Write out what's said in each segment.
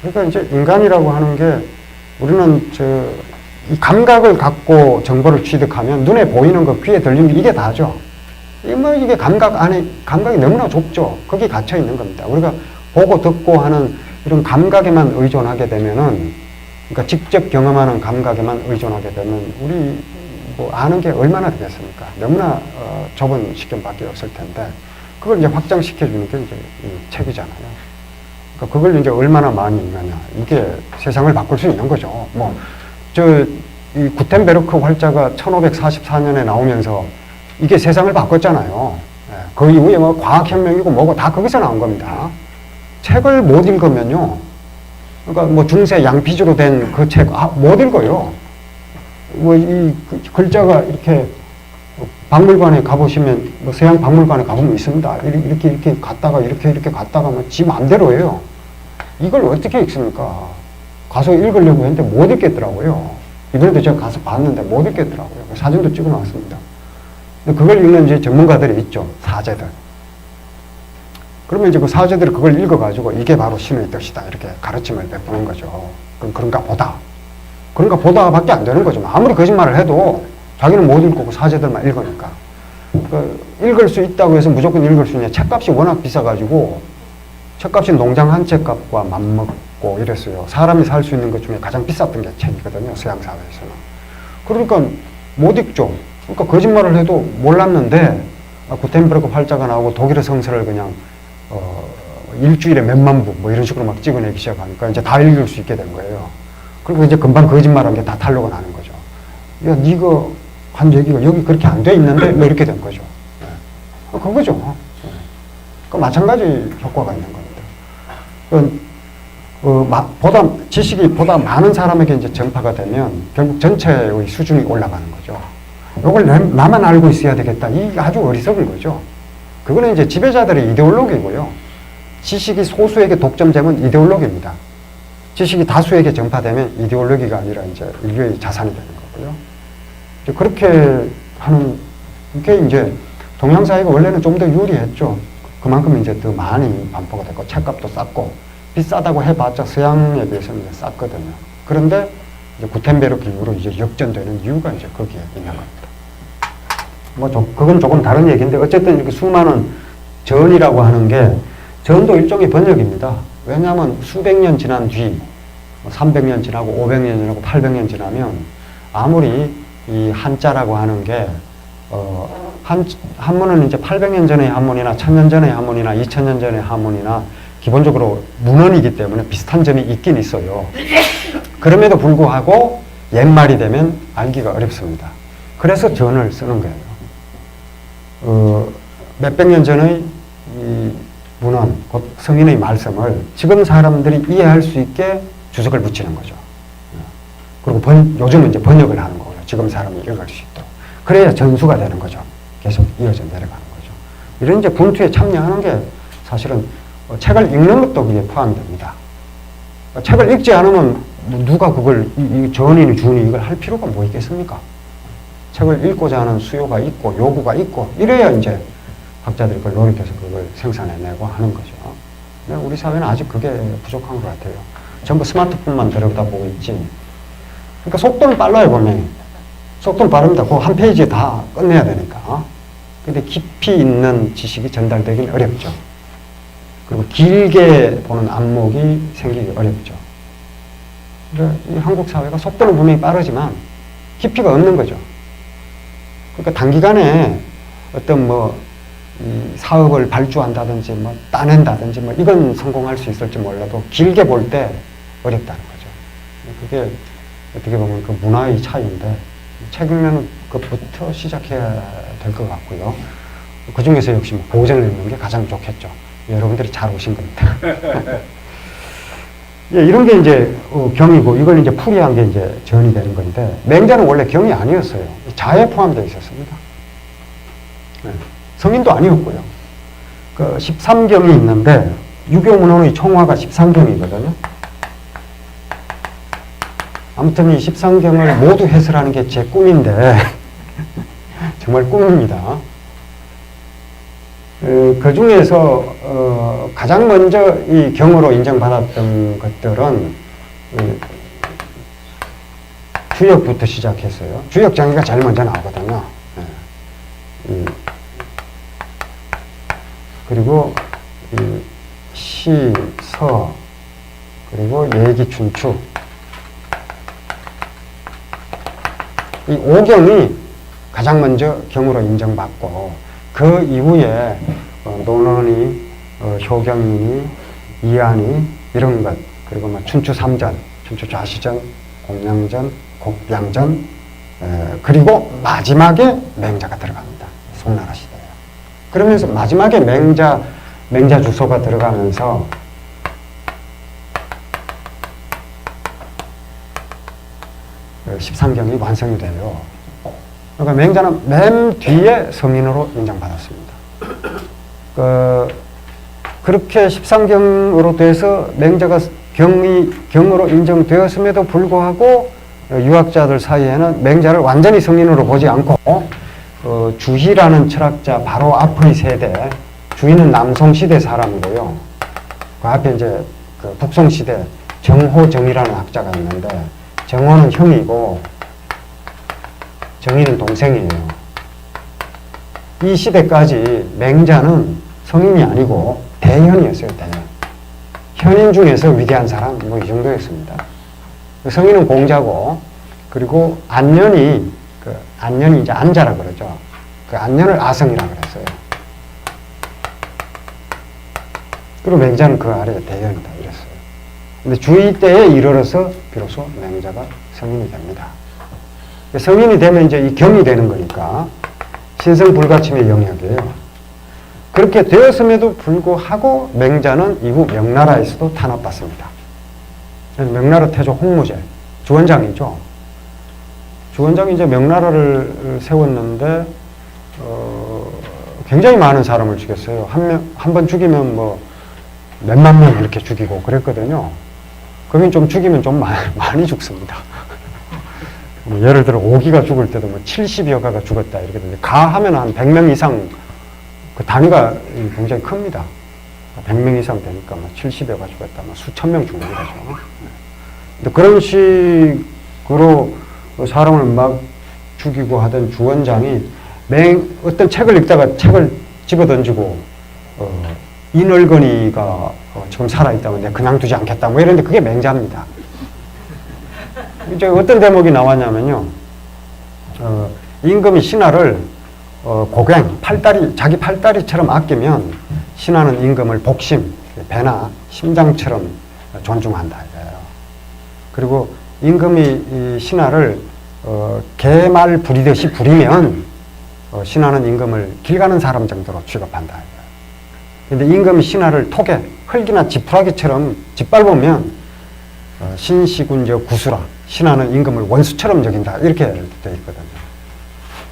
그러니까 이제 인간이라고 하는 게 우리는 저 이 감각을 갖고 정보를 취득하면 눈에 보이는 거, 귀에 들리는 게 이게 다죠. 이뭐 이게 감각 안에 감각이 너무나 좁죠. 거기 갇혀 있는 겁니다. 우리가 보고 듣고 하는 이런 감각에만 의존하게 되면은 그러니까 직접 경험하는 감각에만 의존하게 되면 우리 뭐 아는 게 얼마나 되겠습니까? 너무나 어, 좁은 시경밖에 없을 텐데 그걸 이제 확장시켜 주는 게 이제 이 책이잖아요. 그러니까 그걸 이제 얼마나 많이 읽느냐 이게 세상을 바꿀 수 있는 거죠. 뭐 저 이 구텐베르크 활자가 1544년에 나오면서 이게 세상을 바꿨잖아요. 예, 그 이후에 뭐 과학혁명이고 뭐고 다 거기서 나온 겁니다. 책을 못 읽으면요. 그러니까 뭐 중세 양피지로 된 그 책, 아, 못 읽어요. 뭐 이 글자가 이렇게 박물관에 가보시면 뭐 서양 박물관에 가보면 있습니다. 이렇게 이렇게, 갔다가 이렇게 이렇게 갔다가 뭐지 마음대로 해요. 이걸 어떻게 읽습니까? 가서 읽으려고 했는데 못 읽겠더라고요. 이번에도 제가 가서 봤는데 못 읽겠더라고요. 사진도 찍어 놨습니다. 그걸 읽는 이제 전문가들이 있죠. 사제들. 그러면 이제 그 사제들이 그걸 읽어가지고 이게 바로 신의 뜻이다. 이렇게 가르침을 베푸는 거죠. 그럼 그런가 보다. 그런가 보다 밖에 안 되는 거죠. 아무리 거짓말을 해도 자기는 못 읽고 그 사제들만 읽으니까. 그 읽을 수 있다고 해서 무조건 읽을 수 있냐. 책값이 워낙 비싸가지고 책값이 농장 한 채 값과 맞먹고 이랬어요. 사람이 살 수 있는 것 중에 가장 비쌌던 게 책이거든요. 서양 사회에서는. 그러니까 못 읽죠. 그러니까 거짓말을 해도 몰랐는데 아, 구텐베르크 활자가 나오고 독일의 성서를 그냥 어, 일주일에 몇만 부 뭐 이런 식으로 막 찍어내기 시작하니까 이제 다 읽을 수 있게 된 거예요. 그리고 이제 금방 거짓말한 게 다 탄로가 나는 거죠. 야, 네가 한 얘기가 여기 그렇게 안 돼 있는데 뭐 이렇게 된 거죠. 네. 어, 그거죠. 네. 그 마찬가지 효과가 있는. 그, 어, 마, 보다 지식이 보다 많은 사람에게 이제 전파가 되면 결국 전체의 수준이 올라가는 거죠. 이걸 나만 알고 있어야 되겠다. 이 아주 어리석은 거죠. 그거는 이제 지배자들의 이데올로기고요. 지식이 소수에게 독점되면 이데올로기입니다. 지식이 다수에게 전파되면 이데올로기가 아니라 이제 인류의 자산이 되는 거고요. 그렇게 하는 게 이제 동양 사회가 원래는 좀 더 유리했죠. 그만큼 이제 더 많이 반포가 됐고 책값도 쌌고 비싸다고 해봤자 서양에 비해서는 이제 쌌거든요. 그런데 이제 구텐베르크 이후로 이제 역전되는 이유가 이제 거기에 있는 겁니다. 뭐, 조, 그건 조금 다른 얘기인데, 어쨌든 이렇게 수많은 전이라고 하는 게, 전도 일종의 번역입니다. 왜냐하면 수백 년 지난 뒤, 300년 지나고 500년 지나고 800년 지나면, 아무리 이 한자라고 하는 게, 어, 한, 한문은 이제 800년 전의 한문이나 1000년 전의 한문이나 2000년 전의 한문이나 기본적으로 문헌이기 때문에 비슷한 점이 있긴 있어요. 그럼에도 불구하고 옛말이 되면 알기가 어렵습니다. 그래서 전을 쓰는 거예요. 어, 몇백 년 전의 이 문헌, 곧 성인의 말씀을 지금 사람들이 이해할 수 있게 주석을 붙이는 거죠. 그리고 번, 요즘은 이제 번역을 하는 거고요. 지금 사람이 읽을 수 있도록. 그래야 전수가 되는 거죠. 계속 이어져 내려가는 거죠. 이런 이제 분투에 참여하는 게 사실은 어, 책을 읽는 것도 거기에 포함됩니다. 어, 책을 읽지 않으면 뭐 누가 그걸, 전인이 주인이 이걸 할 필요가 뭐 있겠습니까? 책을 읽고자 하는 수요가 있고 요구가 있고 이래야 이제 학자들이 그걸 노력해서 그걸 생산해내고 하는 거죠. 근데 우리 사회는 아직 그게 부족한 것 같아요. 전부 스마트폰만 들여다보고 있지. 그러니까 속도는 빨라요, 분명히. 속도는 빠릅니다. 그 한 페이지에 다 끝내야 되니까. 근데 깊이 있는 지식이 전달되기는 어렵죠. 그리고 길게 보는 안목이 생기기 어렵죠. 그러니까 이 한국 사회가 속도는 분명히 빠르지만 깊이가 없는 거죠. 그러니까 단기간에 어떤 뭐, 이 사업을 발주한다든지 뭐 따낸다든지 뭐 이건 성공할 수 있을지 몰라도 길게 볼 때 어렵다는 거죠. 그게 어떻게 보면 그 문화의 차이인데 책 읽는 것부터 시작해야 될 것 같고요. 그 중에서 역시 뭐 고전을 읽는 게 가장 좋겠죠. 여러분들이 잘 오신 겁니다. 예, 이런 게 이제 어, 경이고 이걸 이제 풀이한 게 이제 전이 되는 건데 맹자는 원래 경이 아니었어요. 자에 포함되어 있었습니다. 네, 성인도 아니었고요. 그 13경이 있는데 유교문헌의 총화가 13경이거든요. 아무튼 이 13경을 모두 해설하는 게 제 꿈인데 정말 꿈입니다. 그 중에서 어, 가장 먼저 이 경으로 인정받았던 것들은 이 주역부터 시작했어요. 주역 정의가 제일 먼저 나오거든요. 예. 이 그리고 이 시, 서, 그리고 얘기, 춘추. 이 오경이 가장 먼저 경으로 인정받고 그 이후에 어, 논언이, 어, 효경이니, 이안이 이런 것 그리고 뭐 춘추 삼전, 춘추 좌시전, 공양전, 곡양전 에, 그리고 마지막에 맹자가 들어갑니다. 송나라 시대에. 그러면서 마지막에 맹자 맹자 주소가 들어가면서 13경이 완성이 돼요. 그러니까 맹자는 맨 뒤에 성인으로 인정받았습니다. 그, 그렇게 13경으로 돼서 맹자가 경이, 경으로 인정되었음에도 불구하고 유학자들 사이에는 맹자를 완전히 성인으로 보지 않고 어, 주희라는 철학자 바로 앞의 세대 주희는 남송시대 사람이고요. 그 앞에 이제 그 북송시대 정호정이라는 학자가 있는데 정호는 형이고 정의는 동생이에요. 이 시대까지 맹자는 성인이 아니고 대현이었어요, 대현. 현인 중에서 위대한 사람, 뭐 이 정도였습니다. 성인은 공자고, 그리고 안년이, 그 안년이 이제 안자라 그러죠. 그 안년을 아성이라 그랬어요. 그리고 맹자는 그 아래에 대현이다. 근데 주의 때에 이르러서 비로소 맹자가 성인이 됩니다. 성인이 되면 이제 이 경이 되는 거니까 신성 불가침의 영역이에요. 그렇게 되었음에도 불구하고 맹자는 이후 명나라에서도 탄압받습니다. 명나라 태조 홍무제 주원장이죠. 주원장이 이제 명나라를 세웠는데 어, 굉장히 많은 사람을 죽였어요. 한 명, 한 번 죽이면 뭐 몇만 명 이렇게 죽이고 그랬거든요. 그러면 좀 죽이면 좀 많이, 많이 죽습니다. 뭐 예를 들어 오기가 죽을 때도 뭐 70여 가가 죽었다 이렇게 되는데 가 하면 한 100명 이상 그 단위가 굉장히 큽니다. 100명 이상 되니까 뭐 70여 가 죽었다, 뭐 수천 명 죽는 거죠. 근데 그런 식으로 사람을 막 죽이고 하던 주원장이 맹, 어떤 책을 읽다가 책을 집어 던지고, 어, 이 늙은이가 어, 지금 살아있다면 내가 그냥 두지 않겠다. 뭐 이런데 그게 맹자입니다. 이제 어떤 대목이 나왔냐면요. 어, 임금이 신하를 어, 고갱, 팔다리, 자기 팔다리처럼 아끼면 신하는 임금을 복심, 배나 심장처럼 존중한다. 그리고 임금이 이 신하를 어, 개말 부리듯이 부리면 어, 신하는 임금을 길 가는 사람 정도로 취급한다. 근데 임금이 신하를 톡에 흙이나 지푸라기처럼 짓밟으면 어, 신시군저 구수라 신하는 임금을 원수처럼 여긴다 이렇게 돼 있거든요.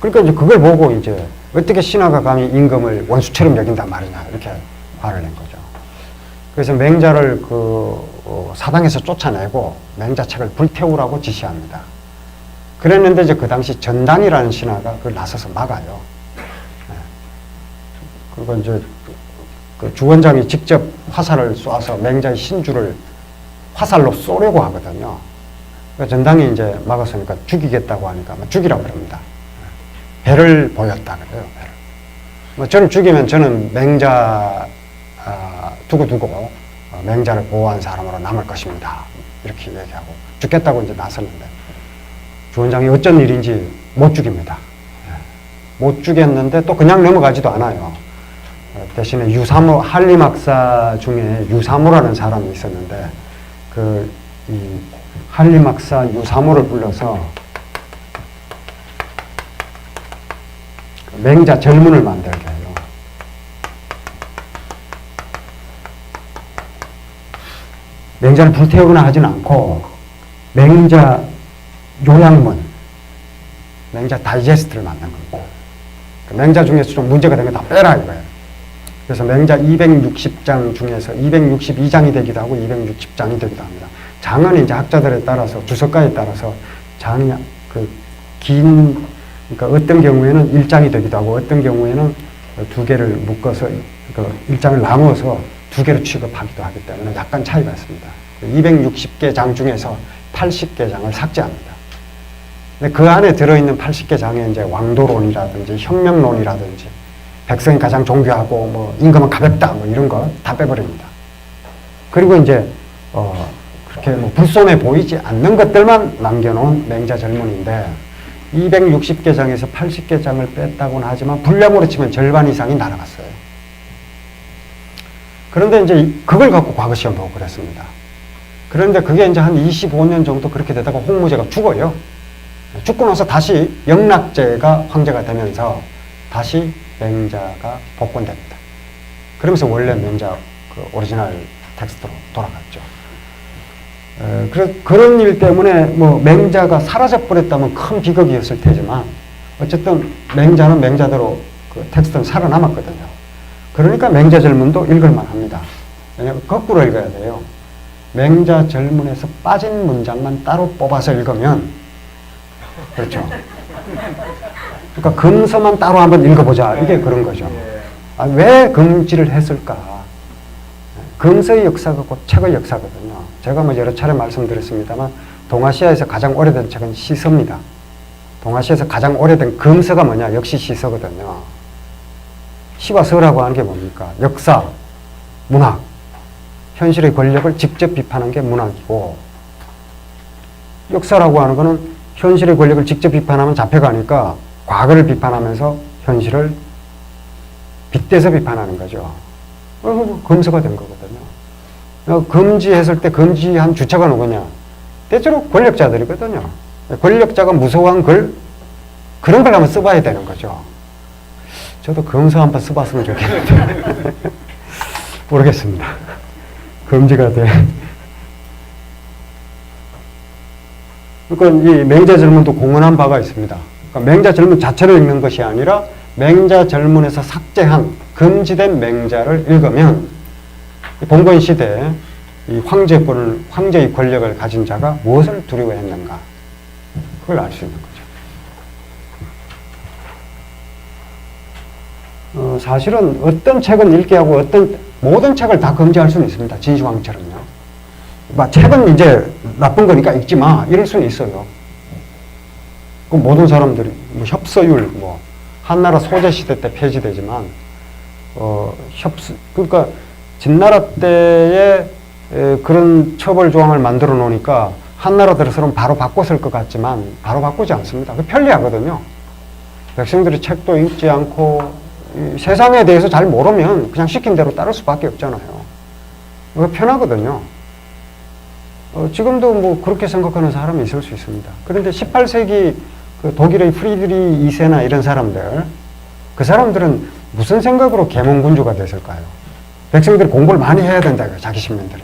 그러니까 이제 그걸 보고 이제 어떻게 신하가 감히 임금을 원수처럼 여긴단 말이냐 이렇게 화를 낸 거죠. 그래서 맹자를 그 어, 사당에서 쫓아내고 맹자책을 불태우라고 지시합니다. 그랬는데 이제 그 당시 전단이라는 신하가 그걸 나서서 막아요. 네. 그리고 이제 그 주원장이 직접 화살을 쏴서 맹자의 신주를 화살로 쏘려고 하거든요. 그 전당이 이제 막았으니까 죽이겠다고 하니까 뭐 죽이라고 그럽니다. 배를 보였다 그래요. 배를. 뭐 저를 죽이면 저는 맹자 아, 두고 두고 어, 맹자를 보호한 사람으로 남을 것입니다. 이렇게 얘기하고 죽겠다고 이제 나섰는데 주원장이 어쩐 일인지 못 죽입니다. 예. 못 죽였는데 또 그냥 넘어가지도 않아요. 어, 대신에 유사모 한림학사 중에 유사모라는 사람이 있었는데 그이 한림학사 유사모를 불러서 그 맹자 절문을 만들게 해요. 맹자를 불태우거나 하진 않고 맹자 요양문, 맹자 다이제스트를 만든 겁니다. 그 맹자 중에서 좀 문제가 된거다 빼라 이거예요. 그래서 맹자 260장 중에서 262장이 되기도 하고 260장이 되기도 합니다. 장은 이제 학자들에 따라서 주석가에 따라서 장이 그긴 그러니까 어떤 경우에는 1장이 되기도 하고 어떤 경우에는 두 개를 묶어서 그 일장을 나누어서 두 개로 취급하기도 하기 때문에 약간 차이가 있습니다. 260개 장 중에서 80개 장을 삭제합니다. 근데 그 안에 들어있는 80개 장에 이제 왕도론이라든지 혁명론이라든지 백성이 가장 존경하고 뭐 임금은 가볍다 뭐 이런 거 다 빼버립니다. 그리고 이제 어 그렇게 뭐 불손해 보이지 않는 것들만 남겨놓은 맹자 절문인데 260개 장에서 80개 장을 뺐다고는 하지만 분량으로 치면 절반 이상이 날아갔어요. 그런데 이제 이- 그걸 갖고 과거 시험 보고 그랬습니다. 그런데 그게 이제 한 25년 정도 그렇게 되다가 홍무제가 죽어요. 죽고 나서 다시 영락제가 황제가 되면서 다시 맹자가 복권됩니다. 그러면서 원래 맹자 그 오리지널 텍스트로 돌아갔죠. 에, 그래, 그런 일 때문에 뭐 맹자가 사라져 버렸다면 큰 비극이었을 테지만 어쨌든 맹자는 맹자대로 그 텍스트는 살아남았거든요. 그러니까 맹자 절문도 읽을만 합니다. 왜냐하면 거꾸로 읽어야 돼요. 맹자 절문에서 빠진 문장만 따로 뽑아서 읽으면 그렇죠. 그러니까 금서만 따로 한번 읽어보자 이게 그런 거죠. 아, 왜 금지를 했을까? 금서의 역사가 곧 책의 역사거든요. 제가 뭐 여러 차례 말씀드렸습니다만 동아시아에서 가장 오래된 책은 시서입니다. 동아시아에서 가장 오래된 금서가 뭐냐? 역시 시서거든요. 시와 서라고 하는 게 뭡니까? 역사, 문학, 현실의 권력을 직접 비판한 게 문학이고 역사라고 하는 거는 현실의 권력을 직접 비판하면 잡혀가니까 과거를 비판하면서 현실을 빗대서 비판하는 거죠. 어, 금서가 된 거거든요. 어, 금지했을 때 금지한 주체가 누구냐? 대체로 권력자들이거든요. 권력자가 무서워한 글, 그런 걸 한번 써봐야 되는 거죠. 저도 금서 한번 써봤으면 좋겠는데. 모르겠습니다. 금지가 돼. 그러니까 이 맹자 절문도 공헌한 바가 있습니다. 그러니까 맹자 절문 자체를 읽는 것이 아니라 맹자 절문에서 삭제한 금지된 맹자를 읽으면 이 봉건 시대 이 황제권을 황제의 권력을 가진 자가 무엇을 두려워했는가 그걸 알 수 있는 거죠. 어, 사실은 어떤 책은 읽게 하고 어떤 모든 책을 다 금지할 수는 있습니다. 진시황처럼요. 막 책은 이제 나쁜 거니까 읽지 마 이럴 수는 있어요. 그 모든 사람들이 뭐 협서율 뭐 한나라 소재 시대 때 폐지되지만 어 협서 그러니까 진나라 때에 에, 그런 처벌 조항을 만들어 놓으니까 한나라 들어서는 바로 바꿨을 것 같지만 바로 바꾸지 않습니다. 그 편리하거든요. 백성들이 책도 읽지 않고 이 세상에 대해서 잘 모르면 그냥 시킨 대로 따를 수밖에 없잖아요. 그거 편하거든요. 어, 지금도 뭐 그렇게 생각하는 사람이 있을 수 있습니다. 그런데 18세기 그 독일의 프리드리 2세나 이런 사람들, 그 사람들은 무슨 생각으로 계몽군주가 됐을까요? 백성들이 공부를 많이 해야 된다, 자기 시민들이.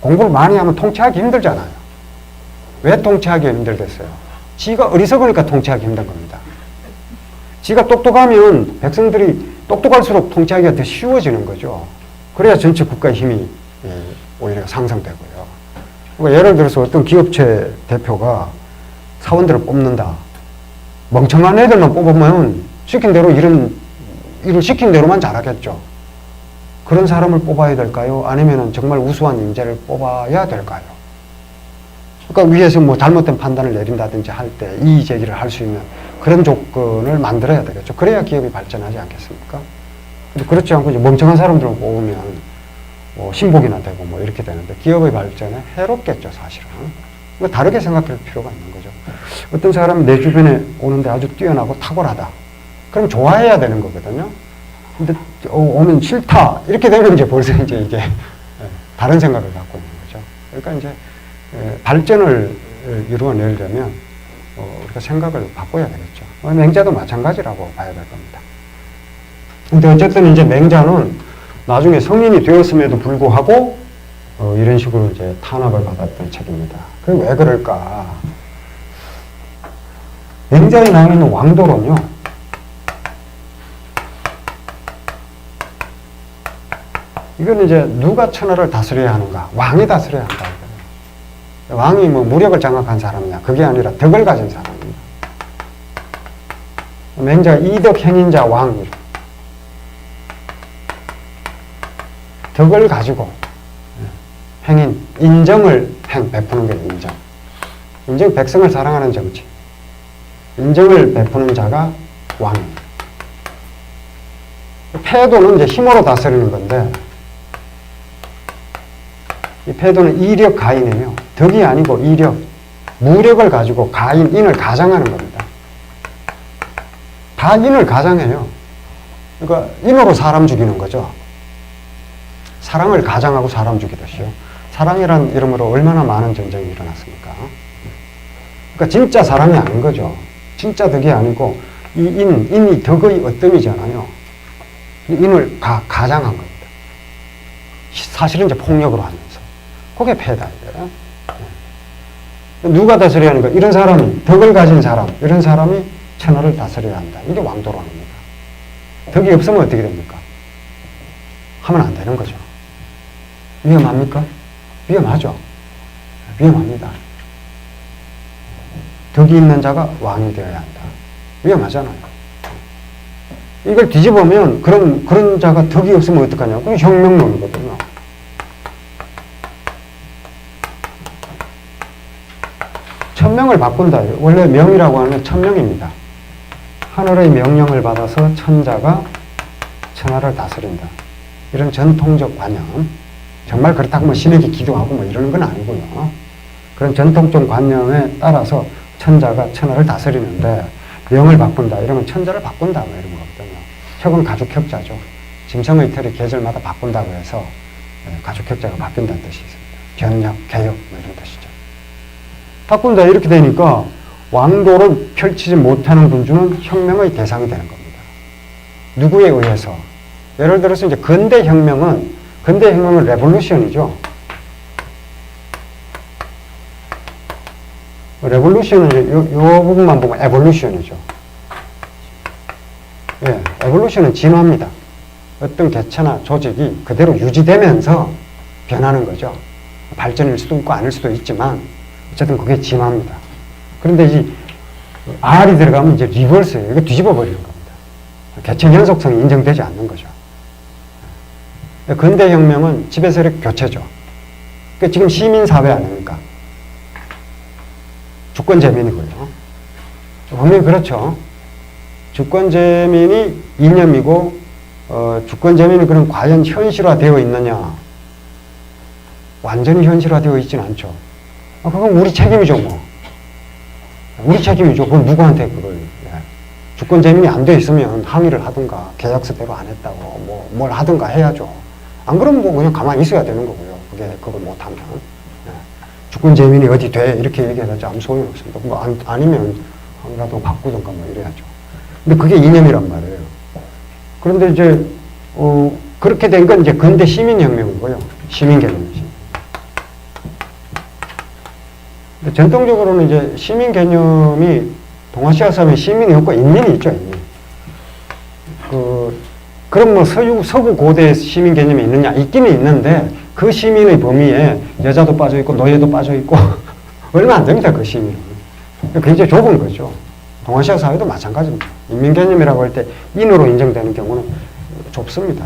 공부를 많이 하면 통치하기 힘들잖아요. 왜 통치하기 힘들겠어요? 지가 어리석으니까 통치하기 힘든 겁니다. 지가 똑똑하면 백성들이 똑똑할수록 통치하기가 더 쉬워지는 거죠. 그래야 전체 국가의 힘이 예, 오히려 상승되고요. 그러니까 예를 들어서 어떤 기업체 대표가 사원들을 뽑는다. 멍청한 애들만 뽑으면 시킨 대로 일은, 일을 시킨 대로만 잘하겠죠. 그런 사람을 뽑아야 될까요? 아니면 정말 우수한 인재를 뽑아야 될까요? 그러니까 위에서 뭐 잘못된 판단을 내린다든지 할 때 이의 제기를 할 수 있는 그런 조건을 만들어야 되겠죠. 그래야 기업이 발전하지 않겠습니까? 그렇지 않고 이제 멍청한 사람들을 뽑으면 뭐 신복이나 되고 뭐 이렇게 되는데 기업의 발전에 해롭겠죠, 사실은. 그러니까 다르게 생각할 필요가 있는 거죠. 어떤 사람이 내 주변에 오는데 아주 뛰어나고 탁월하다. 그럼 좋아해야 되는 거거든요. 근데 어, 오면 싫다. 이렇게 되면 이제 벌써 이제 이게 예, 다른 생각을 갖고 있는 거죠. 그러니까 이제 예, 발전을 예, 이루어내려면 어, 우리가 생각을 바꿔야 되겠죠. 어, 맹자도 마찬가지라고 봐야 될 겁니다. 근데 어쨌든 이제 맹자는 나중에 성인이 되었음에도 불구하고 어, 이런 식으로 이제 탄압을 받았던 책입니다. 그게 왜 그럴까? 맹자에 나와 있는 왕도론요. 이건 이제 누가 천하를 다스려야 하는가? 왕이 다스려야 한다. 왕이 뭐 무력을 장악한 사람이냐? 그게 아니라 덕을 가진 사람입니다. 맹자 이덕 행인자 왕 덕을 가지고 행인, 인정을 행, 베푸는 게 인정. 인정, 백성을 사랑하는 정치. 인정을 베푸는 자가 왕입니다. 패도는 이제 힘으로 다스리는 건데, 이 패도는 이력 가인이에요. 덕이 아니고 이력, 무력을 가지고 가인, 인을 가장하는 겁니다. 다 인을 가장해요. 그러니까 인으로 사람 죽이는 거죠. 사랑을 가장하고 사람 죽이듯이요. 사랑이란 이름으로 얼마나 많은 전쟁이 일어났습니까? 그러니까 진짜 사람이 아닌 거죠. 진짜 덕이 아니고 이 인, 인이 덕의 어뜸이잖아요. 인을 가, 가장한 겁니다. 사실은 이제 폭력으로 하면서. 그게. 이게. 누가 다스려야 하는가? 이런 사람이, 덕을 가진 사람, 이런 사람이 천하를 다스려야 한다. 이게 왕도라는 겁니다. 덕이 없으면 어떻게 됩니까? 하면 안 되는 거죠. 위험합니까? 위험하죠. 위험합니다. 덕이 있는 자가 왕이 되어야 한다. 위험하잖아요. 이걸 뒤집으면 그런, 그런 자가 덕이 없으면 어떡하냐고. 그건 혁명론이거든요. 천명을 바꾼다. 원래 명이라고 하는 천명입니다. 하늘의 명령을 받아서 천자가 천하를 다스린다. 이런 전통적 관념. 정말 그렇다고 뭐 신에게 기도하고 뭐 이러는 건 아니고요. 그런 전통적 관념에 따라서 천자가 천하를 다스리는데 명을 바꾼다. 이러면 천자를 바꾼다. 뭐 이런 거거든요. 혁은 가죽혁자죠. 짐승의 털이 계절마다 바꾼다고 해서 예, 가죽혁자가 바뀐다는 뜻이 있습니다. 변력, 개혁 뭐 이런 뜻이죠. 바꾼다 이렇게 되니까 왕도를 펼치지 못하는 군주는 혁명의 대상이 되는 겁니다. 누구에 의해서? 예를 들어서 이제 근대 혁명은 근대 혁명은 레볼루션이죠. 레볼루션은 요, 요 부분만 보면 에볼루션이죠. 예, 에볼루션은 진화입니다. 어떤 개체나 조직이 그대로 유지되면서 변하는 거죠. 발전일 수도 있고 아닐 수도 있지만 어쨌든 그게 진화입니다. 그런데 이 R이 들어가면 이제 리버스예요. 이거 뒤집어 버리는 겁니다. 개체 연속성이 인정되지 않는 거죠. 근대 혁명은 지배 세력 교체죠. 그 지금 시민 사회 아닙니까? 주권 재민이고요. 분명히 그렇죠. 주권 재민이 이념이고 어, 주권 재민이 그럼 과연 현실화되어 있느냐? 완전히 현실화되어 있지는 않죠. 아, 그건 우리 책임이죠, 뭐. 우리 책임이죠. 그건 누구한테 그걸. 예. 주권 재민이 안 돼 있으면 항의를 하든가, 계약서대로 안 했다고, 뭐, 뭘 하든가 해야죠. 안 그러면 뭐 그냥 가만히 있어야 되는 거고요. 그게, 그걸 못하면. 예. 주권 재민이 어디 돼? 이렇게 얘기해서 아무 소용이 없습니다. 뭐, 안, 아니면 항이라도 바꾸든가 뭐 이래야죠. 근데 그게 이념이란 말이에요. 그런데 이제, 어, 그렇게 된 건 이제 근대 시민혁명이고요. 시민 개념이지. 근데 전통적으로는 이제 시민 개념이 동아시아 사회에 시민이 없고 인민이 있죠, 인민. 그, 그럼 뭐 서유, 서구 고대 시민 개념이 있느냐? 있기는 있는데 그 시민의 범위에 여자도 빠져 있고 노예도 빠져 있고 얼마 안 됩니다, 그 시민은. 굉장히 좁은 거죠. 동아시아 사회도 마찬가지입니다. 인민 개념이라고 할 때 인으로 인정되는 경우는 좁습니다.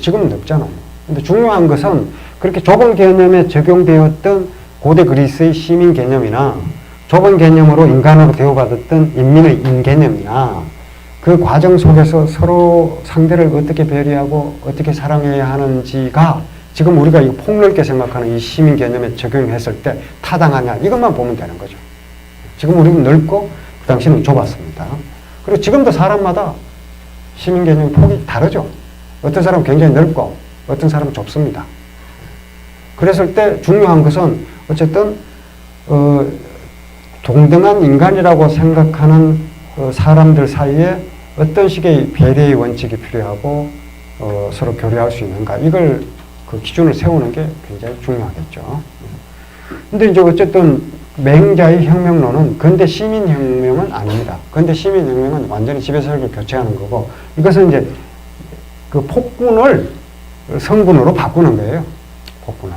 지금은 넓잖아요. 근데 중요한 것은 그렇게 좁은 개념에 적용되었던 고대 그리스의 시민 개념이나 좁은 개념으로 인간으로 대우받았던 인민의 인개념이나 그 과정 속에서 서로 상대를 어떻게 배려하고 어떻게 사랑해야 하는지가 지금 우리가 이 폭넓게 생각하는 이 시민 개념에 적용했을 때 타당하냐 이것만 보면 되는 거죠. 지금 우리는 넓고 그 당시는 좁았습니다. 그리고 지금도 사람마다 시민 개념 폭이 다르죠. 어떤 사람은 굉장히 넓고 어떤 사람은 좁습니다. 그랬을 때 중요한 것은 어쨌든 어, 동등한 인간이라고 생각하는 어, 사람들 사이에 어떤 식의 배려의 원칙이 필요하고 어, 서로 교류할 수 있는가 이걸 그 기준을 세우는 게 굉장히 중요하겠죠. 근데 이제 어쨌든 맹자의 혁명론은 근대 시민혁명은 아닙니다. 근대 시민혁명은 완전히 지배세력을 교체하는 거고 이것은 이제 그 폭군을 성군으로 바꾸는 거예요. 폭군을.